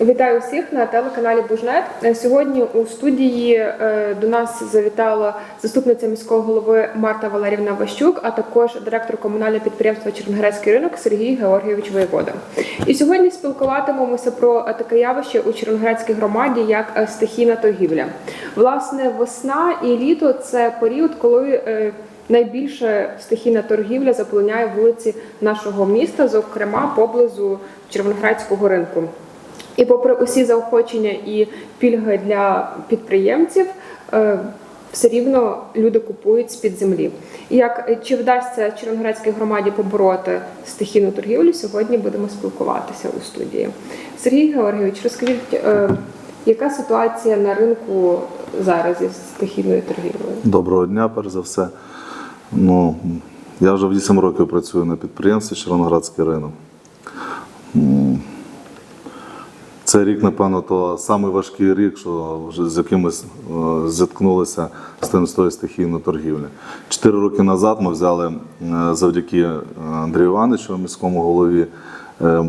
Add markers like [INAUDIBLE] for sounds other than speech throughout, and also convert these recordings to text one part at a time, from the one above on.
Вітаю всіх на телеканалі Бужнет. Е, Сьогодні у студії е, до нас завітала заступниця міського голови Марта Валерівна Ващук, а також директор комунального підприємства Червоноградський ринок Сергій Георгійович Воєвода. І сьогодні спілкуватимемося про е, таке явище у Червоноградській громаді, як стихійна торгівля. Власне, весна і літо це період, коли Найбільше стихійна торгівля заполоняє вулиці нашого міста, зокрема поблизу Червоноградського ринку. І попри усі заохочення і пільги для підприємців, е, все рівно люди купують з-під землі. Як чи вдасться Червоноградській громаді побороти стихійну торгівлю, сьогодні будемо спілкуватися у студії. Сергій Георгійович, розкажіть, е, яка ситуація на ринку зараз із стихійною торгівлею? Доброго дня, перш за все. Ну, я вже 8 років працюю на підприємстві Червоноградський ринок. Цей рік, напевно, то самий важкий рік, що вже з якимось е, зіткнулися з тим з тою стихійною торгівлею. Чотири роки назад ми взяли е, завдяки е, Андрію Івановичу, міському голові,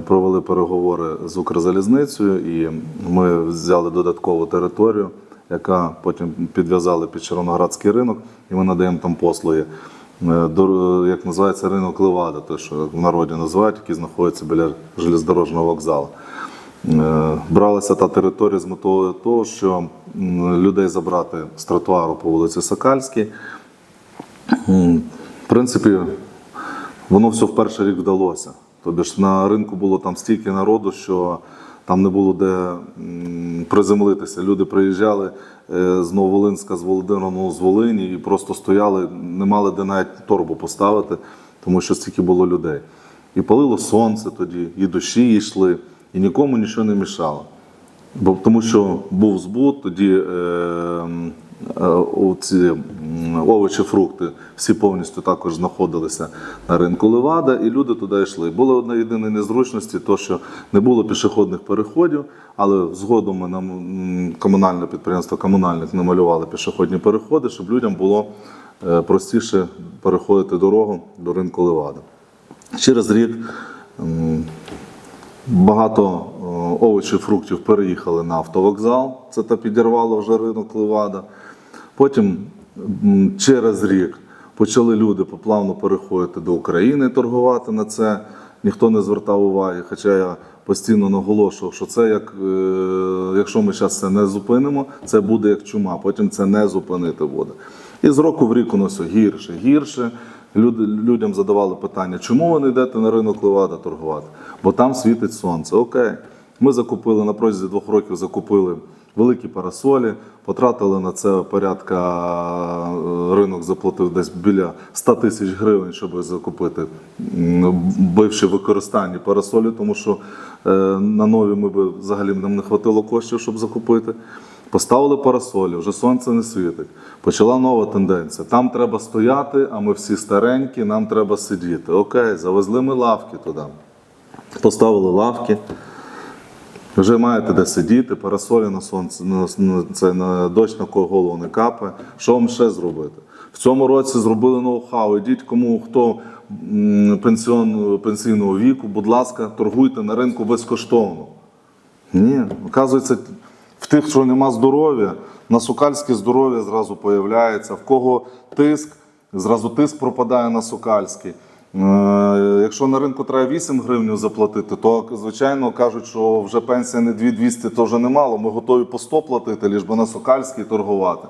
провели переговори з Укрзалізницею, і ми взяли додаткову територію, яка потім підв'язали під Червоноградський ринок, і ми надаємо там послуги. Як називається ринок Левада, те, що в народі називають, який знаходиться біля железнодорожнього вокзалу. Е, Бралася та територія з метою того, що людей забрати з тротуару по вулиці Сокальській. В принципі, воно все в перший рік вдалося. Тобто ж на ринку було там стільки народу, що там не було де приземлитися. Люди приїжджали е, з Нововолинська, з Володимирного, з Волині і просто стояли, не мали де навіть торбу поставити, тому що стільки було людей. І палило сонце тоді, і дощі йшли, і нікому нічого не мішало. Бо тому що був збут, тоді е, е, ці овочі, фрукти всі повністю також знаходилися на ринку Левада, і люди туди йшли. Була одна єдина незручності, то що не було пішохідних переходів, але згодом ми нам комунальне підприємство комунальник намалювали пішохідні переходи, щоб людям було е, простіше переходити дорогу до ринку Левада. Через рік Багато е, овочів, фруктів переїхали на автовокзал, це та підірвало вже ринок Левада. Потім через рік почали люди поплавно переходити до України торгувати на це. Ніхто не звертав уваги. Хоча я постійно наголошував, що це як е, якщо ми зараз це не зупинимо, це буде як чума, потім це не зупинити буде. І з року в рік воно все гірше, гірше. Люди, людям задавали питання, чому ви не йдете на ринок Левада торгувати? Бо там світить сонце. Окей. Ми закупили на протязі двох років закупили великі парасолі, потратили на це порядка е, ринок заплатив десь біля 100 тисяч гривень, щоб закупити бивші використанні парасолі, тому що е, на нові ми би взагалі нам не хватило коштів, щоб закупити. Поставили парасолі, вже сонце не світить. Почала нова тенденція. Там треба стояти, а ми всі старенькі, нам треба сидіти. Окей, завезли ми лавки туди. Поставили лавки. Вже маєте де сидіти, парасолі на сонце, на, це, на дощ на кого голову не капає. Що вам ще зробити? В цьому році зробили ноу-хау. Ідіть, кому хто пенсіон, пенсійного віку, будь ласка, торгуйте на ринку безкоштовно. Ні, оказується, в тих, що нема здоров'я, на сукальське здоров'я зразу появляється. В кого тиск, зразу тиск пропадає на сукальський. Е, Якщо на ринку треба 8 гривень заплатити, то звичайно кажуть, що вже пенсія не 2200, то вже немало. Ми готові по 100 платити, ліж би на сукальській торгувати.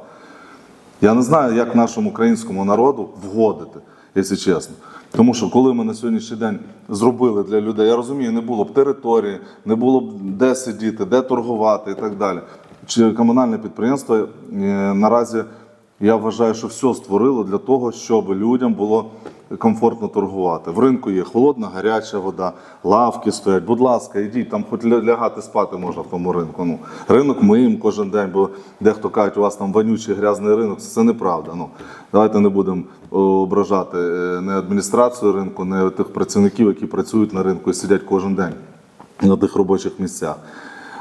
Я не знаю, як нашому українському народу вгодити, якщо чесно. Тому що коли ми на сьогоднішній день зробили для людей, я розумію, не було б території, не було б де сидіти, де торгувати і так далі. Чи комунальне підприємство е, наразі я вважаю, що все створило для того, щоб людям було комфортно торгувати. В ринку є холодна, гаряча вода, лавки стоять. Будь ласка, йдіть, там хоч ля- лягати спати можна в тому ринку. Ну, ринок миємо кожен день, бо дехто кажуть, у вас там вонючий грязний ринок. Це неправда. Ну, давайте не будемо ображати е, не адміністрацію ринку, не тих працівників, які працюють на ринку і сидять кожен день на тих робочих місцях.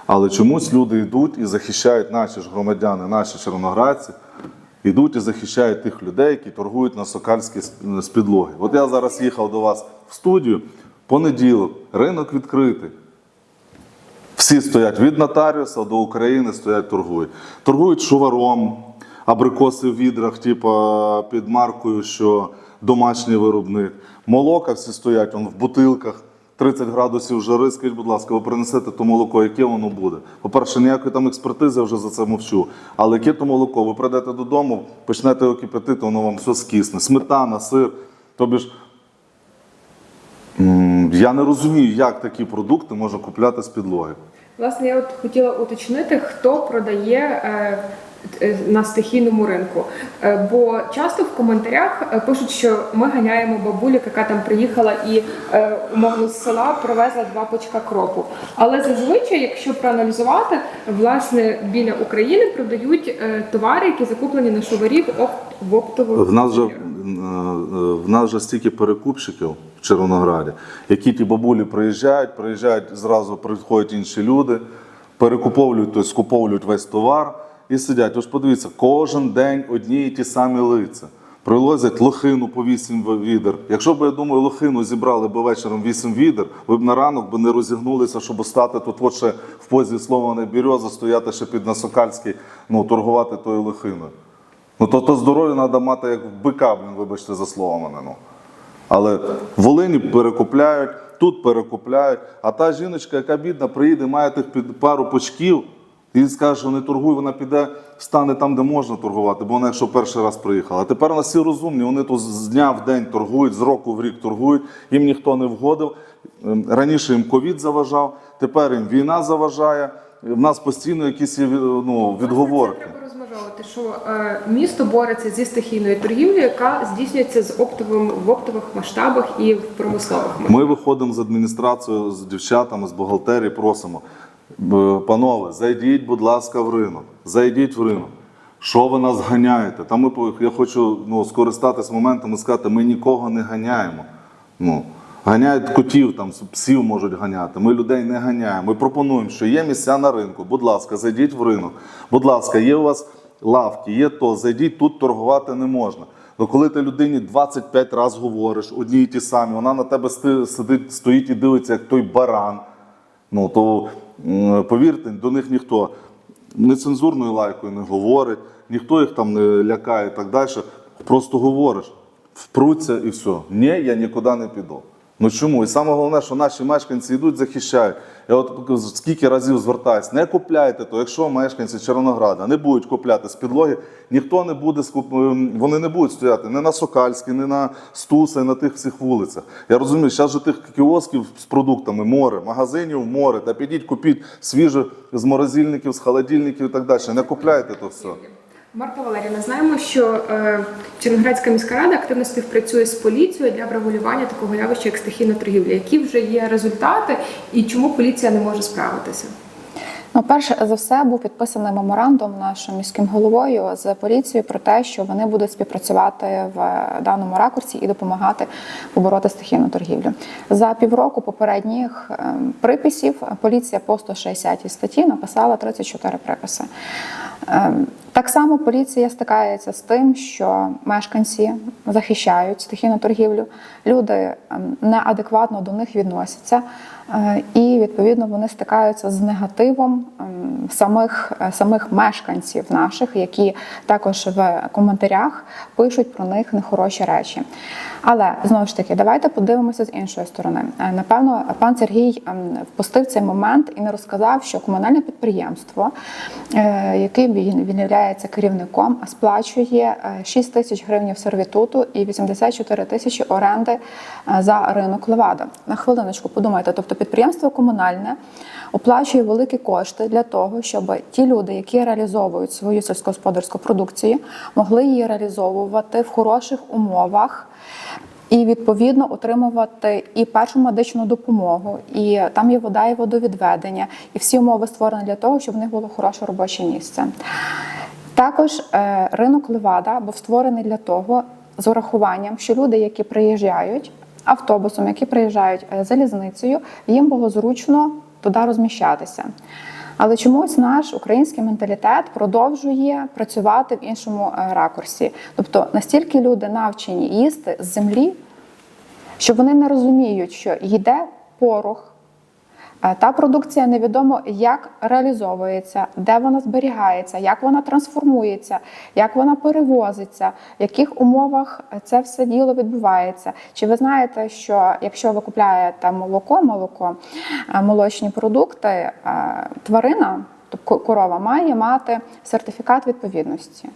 Але чомусь люди йдуть і захищають наші ж громадяни, наші червоноградці, йдуть і захищають тих людей, які торгують на сокальській с- з підлоги. От я зараз їхав до вас в студію, понеділок, ринок відкритий. Всі стоять від нотаріуса до України, стоять торгують. Торгують шуваром, абрикоси в відрах, типу, під маркою, що домашній виробник. Молока всі стоять вон, в бутилках. 30 градусів жари, скажіть, будь ласка, ви принесете то молоко, яке воно буде? По-перше, ніякої там експертизи вже за це мовчу. Але яке то молоко? Ви прийдете додому, почнете його кипятити, воно вам все скисне. Сметана, сир. Тобі ж я не розумію, як такі продукти можна купляти з підлоги. Власне, я от хотіла уточнити, хто продає е, на стихійному ринку. Е, Бо часто в коментарях е, пишуть, що ми ганяємо бабулю, яка там приїхала і е, умовно з села привезла два пучка кропу. Але зазвичай, якщо проаналізувати, власне біля України продають е, товари, які закуплені на шоварів в оптових В нас же в нас же стільки перекупщиків в Червонограді, які ті бабулі приїжджають, приїжджають зразу приходять інші люди, перекуповують, тобто скуповують весь товар і сидять. Тож подивіться, кожен день одні і ті самі лиця. Привозять лохину по 8 відер. Якщо б я думаю, лохину зібрали б вечором 8 відер, ви б на ранок би не розігнулися, щоб стати тут, от ще в позі слова береза, стояти ще під Насокальський, ну торгувати тою лохиною. Ну то, то здоров'я треба мати як бика, блін, вибачте за слово мене. Ну. Але в Волині перекупляють, тут перекупляють, а та жіночка, яка бідна, приїде, має тих під пару пучків, і скаже, що не торгуй, вона піде, стане там, де можна торгувати, бо вона якщо перший раз приїхала. А тепер у нас всі розумні, вони тут з дня в день торгують, з року в рік торгують, їм ніхто не вгодив. Ем, Раніше їм ковід заважав, тепер їм війна заважає. В нас постійно якісь ну, відговорки. Треба розмежовувати, що е, місто бореться зі стихійною торгівлею, яка здійснюється з оптовим в оптових масштабах і в промислових масштабах. Ми виходимо з адміністрацією, з дівчатами, з бухгалтерії, просимо. «Б- Панове, зайдіть, будь ласка, в ринок. Зайдіть в ринок. Що ви нас ганяєте? Там ми, я хочу ну, скористатись моментом і сказати, ми нікого не ганяємо. Ну, ганяють котів, там, псів можуть ганяти. Ми людей не ганяємо. Ми пропонуємо, що є місця на ринку. Будь ласка, зайдіть в ринок. Будь ласка, є у вас лавки, є то, зайдіть, тут торгувати не можна. Ну, коли ти людині 25 разів говориш, одні і ті самі, вона на тебе сидить, стоїть і дивиться, як той баран. Ну то повірте, до них ніхто нецензурною лайкою не говорить, ніхто їх там не лякає і так далі. Просто говориш, впруться і все. Ні, я нікуди не піду. Ну чому? І саме головне, що наші мешканці йдуть, захищають. Я от скільки разів звертаюсь, не купляйте то, якщо мешканці Червонограда не будуть купляти з підлоги, ніхто не буде ем, вони не будуть стояти ні на Сокальській, ні на Стуса, ні на тих всіх вулицях. Я розумію, зараз же тих кіосків з продуктами море, магазинів море. Та підіть, купіть свіже з морозильників, з холодильників і так далі. Не купляйте то все. Марта Валеріна, знаємо, що е, Черноградська міська рада активно співпрацює з поліцією для врегулювання такого явища, як стихійна торгівля. Які вже є результати і чому поліція не може справитися? Ну, перш за все був підписаний меморандум нашим міським головою з поліцією про те, що вони будуть співпрацювати в даному ракурсі і допомагати побороти стихійну торгівлю. За півроку попередніх ем, приписів поліція по 160 статті написала 34 приписи. Ем, Так само поліція стикається з тим, що мешканці захищають стихійну торгівлю, люди ем, неадекватно до них відносяться, е, і відповідно вони стикаються з негативом ем, самих, е, самих мешканців наших, які також в коментарях пишуть про них нехороші речі. Але знову ж таки, давайте подивимося з іншої сторони. Е, Напевно, пан Сергій ем, впустив цей момент і не розказав, що комунальне підприємство, е, яким він, він є керівником, сплачує е, 6 тисяч гривень сервітуту і 84 тисячі оренди е, за ринок Левада. На хвилиночку подумайте, тобто підприємство комунальне оплачує великі кошти для того, щоб ті люди, які реалізовують свою сільськогосподарську продукцію, могли її реалізовувати в хороших умовах. І відповідно отримувати і першу медичну допомогу, і там є вода, і водовідведення, і всі умови створені для того, щоб в них було хороше робоче місце. Також е, ринок Левада був створений для того, з урахуванням, що люди, які приїжджають автобусом, які приїжджають е, залізницею, їм було зручно туди розміщатися. Але чомусь наш український менталітет продовжує працювати в іншому е, ракурсі. Тобто настільки люди навчені їсти з землі, що вони не розуміють, що йде порох, Та продукція невідомо, як реалізовується, де вона зберігається, як вона трансформується, як вона перевозиться, в яких умовах це все діло відбувається. Чи ви знаєте, що якщо ви купляєте молоко, молоко, е, молочні продукти, е, тварина, тобто корова, має мати сертифікат відповідності.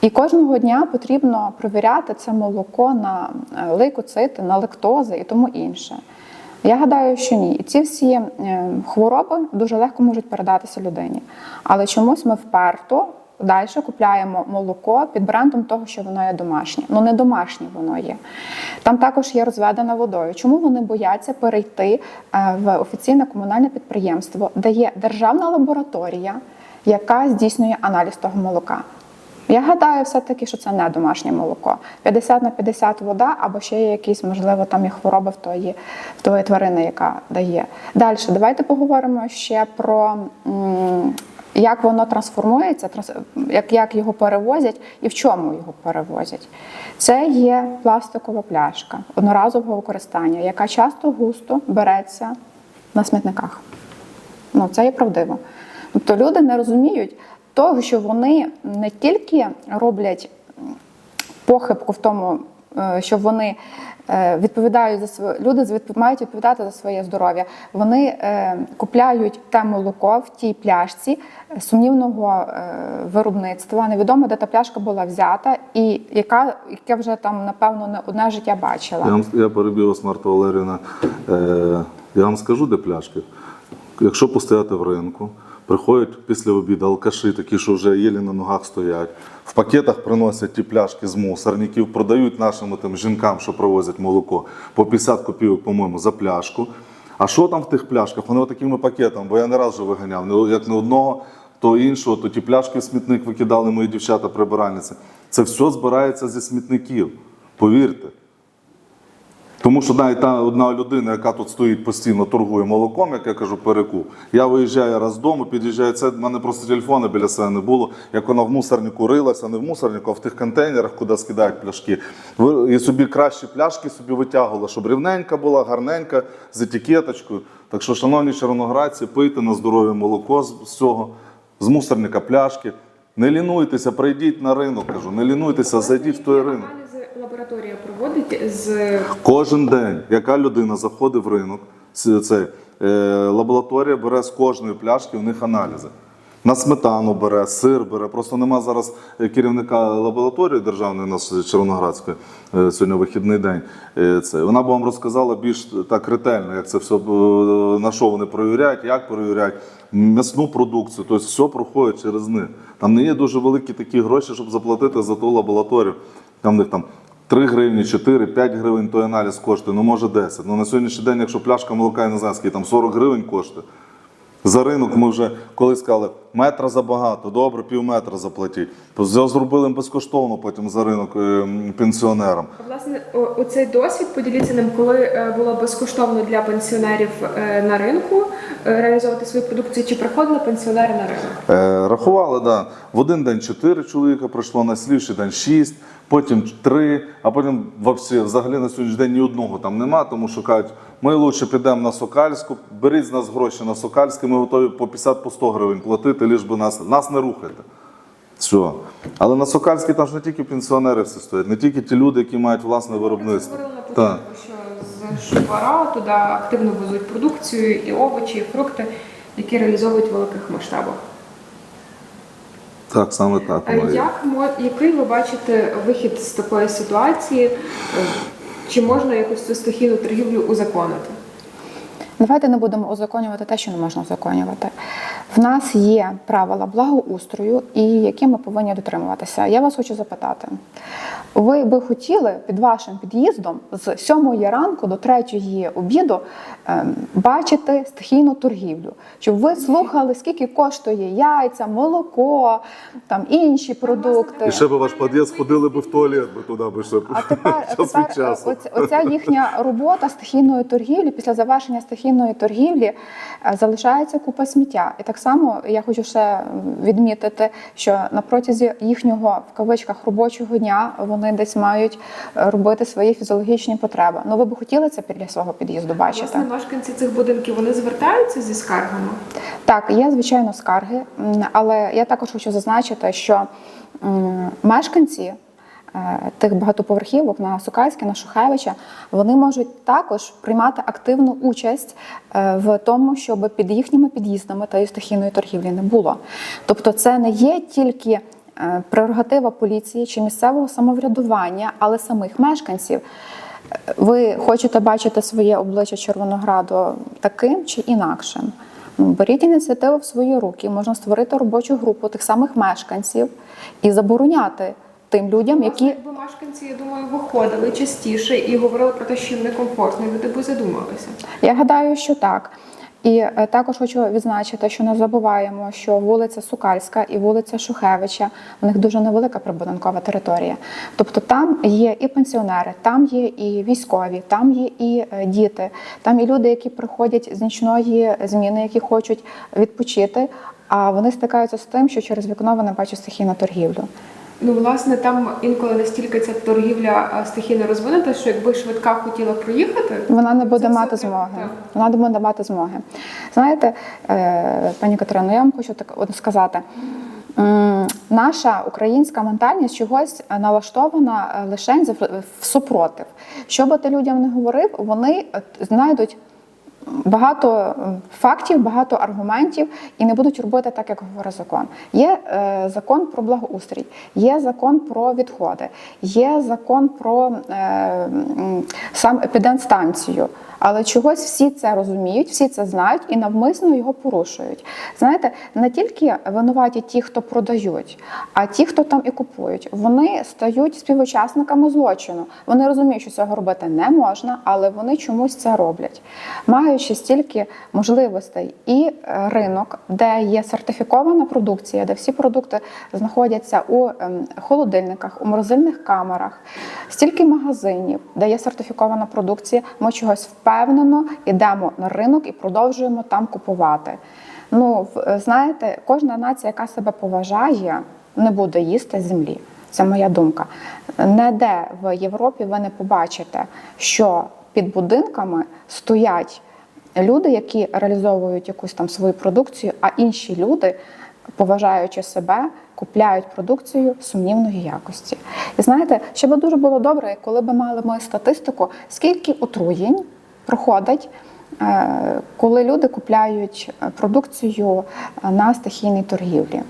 І кожного дня потрібно провіряти це молоко на е, лейкоцити, на лактози і тому інше. Я гадаю, що ні. І ці всі е, хвороби дуже легко можуть передатися людині. Але чомусь ми вперто далі купляємо молоко під брендом того, що воно є домашнє. Ну не домашнє воно є. Там також є розведена водою. Чому вони бояться перейти е, в офіційне комунальне підприємство, де є державна лабораторія, яка здійснює аналіз того молока? Я гадаю, все-таки, що це не домашнє молоко. 50 на 50 вода, або ще є якісь, можливо, там є хвороби в тої, в тої тварини, яка дає. Далі, давайте поговоримо ще про як воно трансформується, як, як його перевозять і в чому його перевозять. Це є пластикова пляшка одноразового використання, яка часто густо береться на смітниках. Ну, це є правдиво. Тобто люди не розуміють того, що вони не тільки роблять похибку в тому, е, що вони е, відповідають за своє люди мають відповідати за своє здоров'я. Вони е, купляють те молоко в тій пляшці сумнівного виробництва. Невідомо, де та пляшка була взята, і яка яке вже там напевно не одне життя бачила. Я, я перебив вас, Марта Валерівна. Е, я вам скажу, де пляшки. Якщо постояти в ринку, приходять після обіду алкаші, такі, що вже єлі на ногах стоять. В пакетах приносять ті пляшки з мусорників, продають нашим тим жінкам, що привозять молоко, по 50 копійок, по-моєму, за пляшку. А що там в тих пляшках? Вони такими пакетами, бо я не раз вже виганяв, не- як не одного, то іншого, то ті пляшки в смітник викидали мої дівчата прибиральниці. Це все збирається зі смітників. Повірте. Тому що навіть та одна людина, яка тут стоїть постійно, торгує молоком, як я кажу, перекуп. Я виїжджаю раз додому, під'їжджаю це. в мене просто телефону біля себе не було. Як вона в мусорнику рилася, не в мусорнику, а в тих контейнерах, куди скидають пляшки. І собі кращі пляшки собі витягувала, щоб рівненька була, гарненька, з етикеточкою. Так що, шановні червоноградці, пийте на здоров'я молоко з цього, з мусорника пляшки. Не лінуйтеся, прийдіть на ринок, кажу, не лінуйтеся, зайдіть в той ринок. Лабораторія проводить з Кожен день, яка людина заходить в ринок, це, е, лабораторія бере з кожної пляшки у них аналізи. На сметану бере, сир бере. Просто нема зараз е, керівника лабораторії державної нас Червоноградської, е, сьогодні вихідний день. Це. Вона б вам розказала більш так ретельно, як це все, на що вони перевіряють, як перевіряють. М'ясну продукцію, тобто все проходить через них. Там не є дуже великі такі гроші, щоб заплатити за ту лабораторію. Там в них там 3 гривні, 4, 5 гривень той аналіз коштує, ну може 10. Ну на сьогоднішній день, якщо пляшка молока я не там 40 гривень коштує. За ринок ми вже колись сказали, метра забагато, добре, пів метра заплатіть. Зробили безкоштовно потім за ринок е, пенсіонерам. власне о- оцей досвід поділіться ним, коли е, було безкоштовно для пенсіонерів е, на ринку реалізовувати свою продукцію, чи приходили пенсіонери на ринок? Рахували, да. В один день 4 чоловіка прийшло, на слідчий день 6, потім 3, а потім взагалі на сьогоднішній день ні одного там нема, тому що кажуть, ми лучше підемо на Сокальську, беріть з нас гроші на Сокальське, ми готові по 50 по 100 гривень платити, лиш би нас, нас не рухайте. Все. Але на Сокальській там ж не тільки пенсіонери всі стоять, не тільки ті люди, які мають власне виробництво. Так. що з Шубара туди активно везуть продукцію, і овочі, і фрукти, які реалізовують в великих масштабах. Так, саме так. Як який ви бачите вихід з такої ситуації? Чи можна якось цю стихійну торгівлю узаконити? Давайте не будемо узаконювати те, що не можна узаконювати. В нас є правила благоустрою, і які ми повинні дотримуватися. Я вас хочу запитати: ви би хотіли під вашим під'їздом з 7 ранку до 3 обіду ем, бачити стихійну торгівлю? Щоб ви слухали, скільки коштує яйця, молоко, там інші продукти. І ще би ваш під'їзд ходили би в туалет, би туди би ще А тепер, [LAUGHS] час від часу. оця, оця їхня робота стихійної торгівлі після завершення стихійної торгівлі е, залишається купа сміття. І так само я хочу ще відмітити, що на протязі їхнього в кавичках робочого дня вони десь мають е, робити свої фізіологічні потреби. Ну ви б хотіли це біля свого під'їзду бачити? Власне, мешканці цих будинків вони звертаються зі скаргами. Так, є звичайно скарги, але я також хочу зазначити, що мешканці тих багатоповерхівок на Сукальське, на Шухевича, вони можуть також приймати активну участь е, в тому, щоб під їхніми під'їздами та стихійної торгівлі не було. Тобто, це не є тільки е, прерогатива поліції чи місцевого самоврядування, але самих мешканців. Ви хочете бачити своє обличчя Червонограду таким чи інакшим? Ну, Беріть ініціативу в свої руки, можна створити робочу групу тих самих мешканців і забороняти тим людям, які якби мешканці, я думаю, виходили частіше і говорили про те, що їм некомфортно, і люди б задумалися. я гадаю, що так. І е, також хочу відзначити, що не забуваємо, що вулиця Сукальська і вулиця Шухевича у них дуже невелика прибудинкова територія. Тобто там є і пенсіонери, там є і військові, там є і е, діти, там і люди, які приходять з нічної зміни, які хочуть відпочити. А вони стикаються з тим, що через вікно вони бачать стихійну торгівлю. Ну, власне, там інколи настільки ця торгівля стихійно розвинута, що якби швидка хотіла проїхати, Вона не буде мати все змоги. так. Вона не буде мати змоги. Знаєте, е, пані Катерино, я вам хочу так от сказати. Наша українська ментальність чогось налаштована е, лише в супротив. Що би ти людям не говорив, вони е, знайдуть багато е, фактів, багато аргументів і не будуть робити так, як говорить закон. Є е, закон про благоустрій, є закон про відходи, є закон про е, сам епідемстанцію. Але чогось всі це розуміють, всі це знають і навмисно його порушують. Знаєте, не тільки винуваті ті, хто продають, а ті, хто там і купують, вони стають співучасниками злочину. Вони розуміють, що цього робити не можна, але вони чомусь це роблять. Маючи стільки можливостей і е, ринок, де є сертифікована продукція, де всі продукти знаходяться у ем, холодильниках, у морозильних камерах, стільки магазинів, де є сертифікована продукція, ми чогось впевнено йдемо на ринок і продовжуємо там купувати. Ну, в- знаєте, кожна нація, яка себе поважає, не буде їсти землі. Це моя думка. Ніде в Європі ви не побачите, що під будинками стоять люди, які реалізовують якусь там свою продукцію, а інші люди, поважаючи себе, купляють продукцію сумнівної якості. І знаєте, ще би дуже було добре, коли б мали ми статистику, скільки отруєнь проходить. е, Коли люди купляють е, продукцію е, на стихійній торгівлі,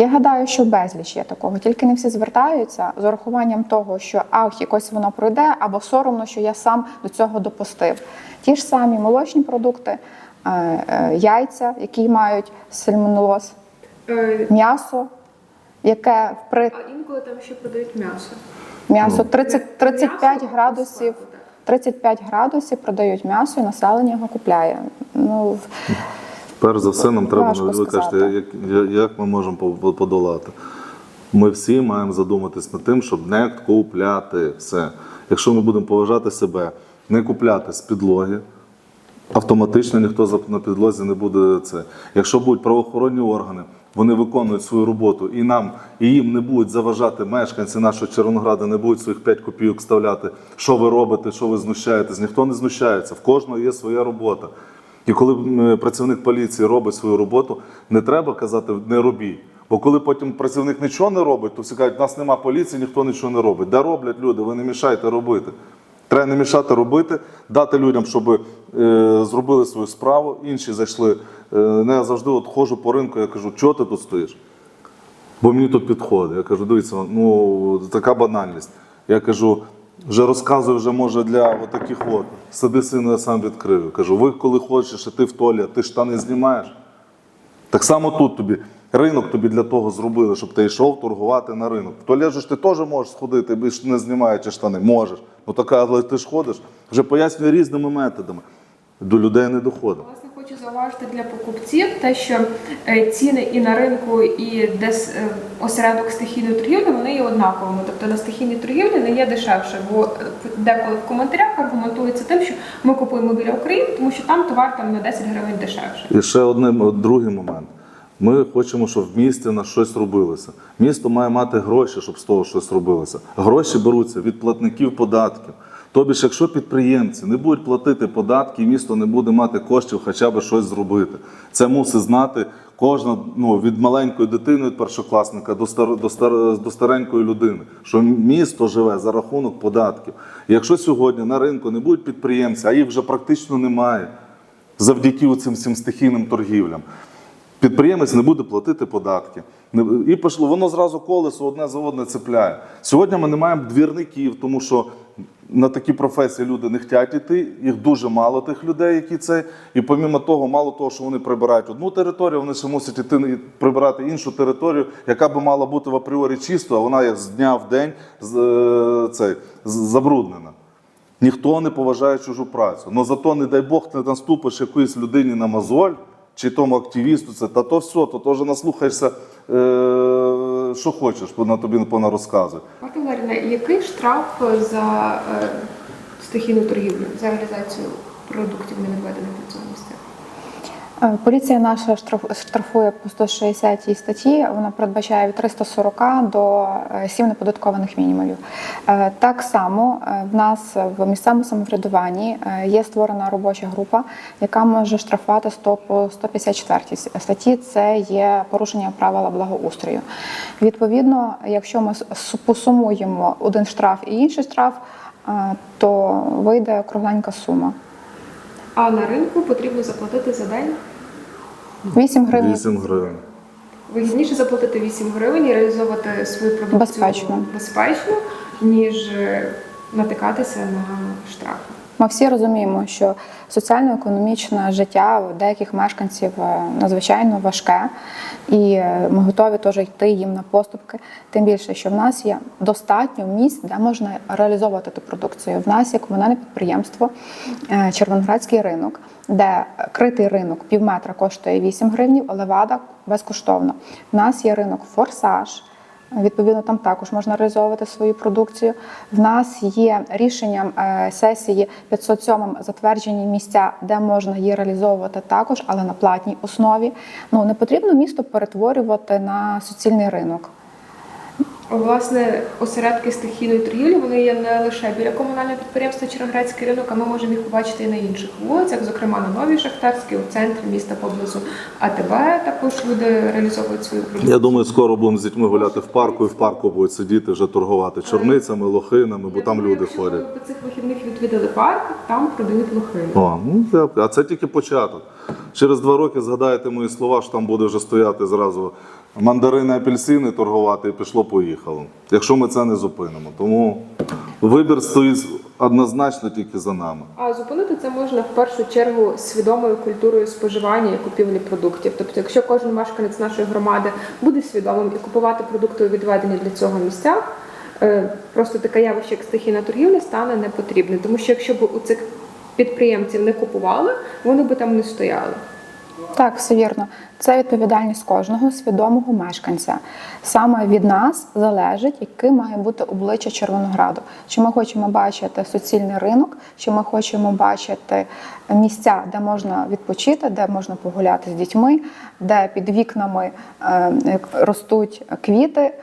я гадаю, що безліч є такого, тільки не всі звертаються з урахуванням того, що ах, якось воно пройде, або соромно, що я сам до цього допустив. Ті ж самі молочні продукти, е, е, яйця, які мають сальмонелоз, Е, м'ясо, яке при а інколи там ще продають м'ясо. м'ясо 30, 35 М'ясо градусів. по складу, 35 градусів продають м'ясо, і населення його купляє. Ну, Перш за все, нам треба, ви кажете, як, як ми можемо подолати. Ми всі маємо задуматись над тим, щоб не купляти все. Якщо ми будемо поважати себе, не купляти з підлоги, автоматично ніхто на підлозі не буде це. Якщо будуть правоохоронні органи, вони виконують свою роботу і нам, і їм не будуть заважати мешканці нашого Червонограда, не будуть своїх 5 копійок вставляти, що ви робите, що ви знущаєтесь. Ніхто не знущається, в кожного є своя робота. І коли працівник поліції робить свою роботу, не треба казати не робіть. Бо коли потім працівник нічого не робить, то всі кажуть, у нас нема поліції, ніхто нічого не робить. Де роблять люди, ви не мішайте робити. Треба не мішати робити, дати людям, щоб е, зробили свою справу, інші зайшли. Е, не я завжди от ходжу по ринку, я кажу, чого ти тут стоїш? Бо мені тут підходить. Я кажу, дивіться, ну така банальність. Я кажу, вже розказую, вже може для таких от. Сиди сину, я сам відкрию. Кажу, ви коли хочеш, а ти в туалет, ти штани знімаєш. Так само тут тобі. Ринок тобі для того зробили, щоб ти йшов торгувати на ринок. В туалет ж ти теж можеш сходити, більш не знімаючи штани. Можеш. Ну така, але ти ж ходиш. Вже пояснюю різними методами. До людей не доходить. Хочу зауважити для покупців те, що е, ціни і на ринку, і десь е, осередок стихійної торгівлі вони є однаковими. Тобто на стихійній торгівлі не є дешевше, бо е, деколи в коментарях аргументується тим, що ми купуємо біля України, тому що там товар там на 10 гривень дешевше. І ще одним другий момент. Ми хочемо, щоб в місті на щось робилося. Місто має мати гроші, щоб з того щось робилося. Гроші беруться від платників податків. Тобі ж, якщо підприємці не будуть платити податки, місто не буде мати коштів хоча б щось зробити. Це мусить знати кожна ну, від маленької дитини, від першокласника до, стар, до, стар, до старенької людини, що місто живе за рахунок податків. Якщо сьогодні на ринку не будуть підприємці, а їх вже практично немає завдяки цим всім стихійним торгівлям. Підприємець не буде платити податки. І пішло, воно зразу колесо одне за одне цепляє. Сьогодні ми не маємо двірників, тому що на такі професії люди не хочуть йти. Їх дуже мало тих людей, які це. І помімо того, мало того, що вони прибирають одну територію, вони ще мусять іти прибирати іншу територію, яка би мала бути в апріорі чисто, а вона є з дня в день е, цей, з- забруднена. Ніхто не поважає чужу працю. Но зато, не дай Бог, ти наступиш якоїсь людині на мозоль, чи тому активісту, це, та то все, то теж наслухаєшся, е, що хочеш, на тобі пона розказує. Який штраф за е, стихійну торгівлю за реалізацію продуктів не відведених до цього місця? Е, Поліція наша штраф- штрафує по 160 статті. Вона передбачає від 340 до е, 7 неподаткованих мінімумів. Е, Так само е, в нас в місцевому самоврядуванні е, є створена робоча група, яка може штрафувати 100 по 154 статті. Це є порушення правила благоустрою. Відповідно, якщо ми посумуємо один штраф і інший штраф, е, то вийде кругленька сума. А на ринку потрібно заплатити за день. 8 гривень. 8 гривень. Вигідніше заплатити 8 гривень і реалізовувати свою продукцію Безпечно. безпечно, ніж е, натикатися на штрафи. Ми всі розуміємо, що соціально-економічне життя у деяких мешканців е, надзвичайно важке, і е, ми готові теж йти їм на поступки. Тим більше, що в нас є достатньо місць, де можна реалізовувати ту продукцію. В нас є комунальне підприємство Червоноградський ринок, де критий ринок півметра коштує 8 гривнів, а левада безкоштовно. В нас є ринок Форсаж. Відповідно, там також можна реалізовувати свою продукцію. В нас є рішенням е, сесії 507 затверджені місця, де можна її реалізовувати також, але на платній основі. Ну не потрібно місто перетворювати на суцільний ринок. Власне, осередки стихійної торгівлі вони є не лише біля комунального підприємства Черноградський ринок, а ми можемо їх побачити і на інших вулицях, зокрема на Новій Шахтарській, у центрі міста поблизу АТБ. Також люди реалізовують свою продукцію. Я думаю, скоро будемо з дітьми гуляти в парку, і в парку будуть сидіти вже торгувати чорницями, лохинами, бо Я там думаю, люди якщо ходять. ви цих вихідних відвідали парк, там продають лохини. О, ну, а це тільки початок. Через два роки згадаєте мої слова, що там буде вже стояти зразу мандарини, апельсини торгувати, і пішло-поїхало. Якщо ми це не зупинимо. Тому вибір стоїть однозначно тільки за нами. А зупинити це можна в першу чергу свідомою культурою споживання і купівлі продуктів. Тобто, якщо кожен мешканець нашої громади буде свідомим і купувати продукти відведені для цього місцях, е, просто таке явище, як стихійна торгівля, стане не потрібним. Тому що якщо б у цих підприємців не купували, вони би там не стояли. Так, все вірно. Це відповідальність кожного свідомого мешканця. Саме від нас залежить, яке має бути обличчя Червонограду. Чи ми хочемо бачити суцільний ринок, чи ми хочемо бачити місця, де можна відпочити, де можна погуляти з дітьми, де під вікнами е, ростуть квіти.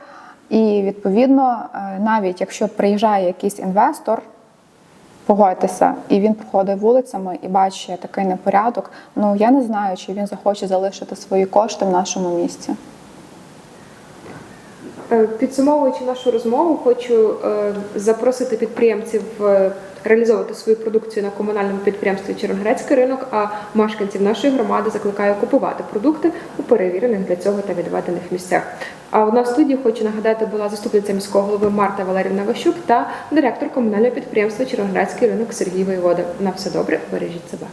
І відповідно, е, навіть якщо приїжджає якийсь інвестор, Погодьтеся, і він проходить вулицями і бачить такий непорядок. Ну я не знаю, чи він захоче залишити свої кошти в нашому місті. Е, Підсумовуючи нашу розмову, хочу е, запросити підприємців е, реалізовувати свою продукцію на комунальному підприємстві Червоноградський ринок, а мешканців нашої громади закликаю купувати продукти у перевірених для цього та відведених місцях. А у нас в студії хочу нагадати була заступниця міського голови Марта Валерівна Ващук та директор комунального підприємства Червоноградський ринок Сергій Воєвода. На все добре, бережіть себе.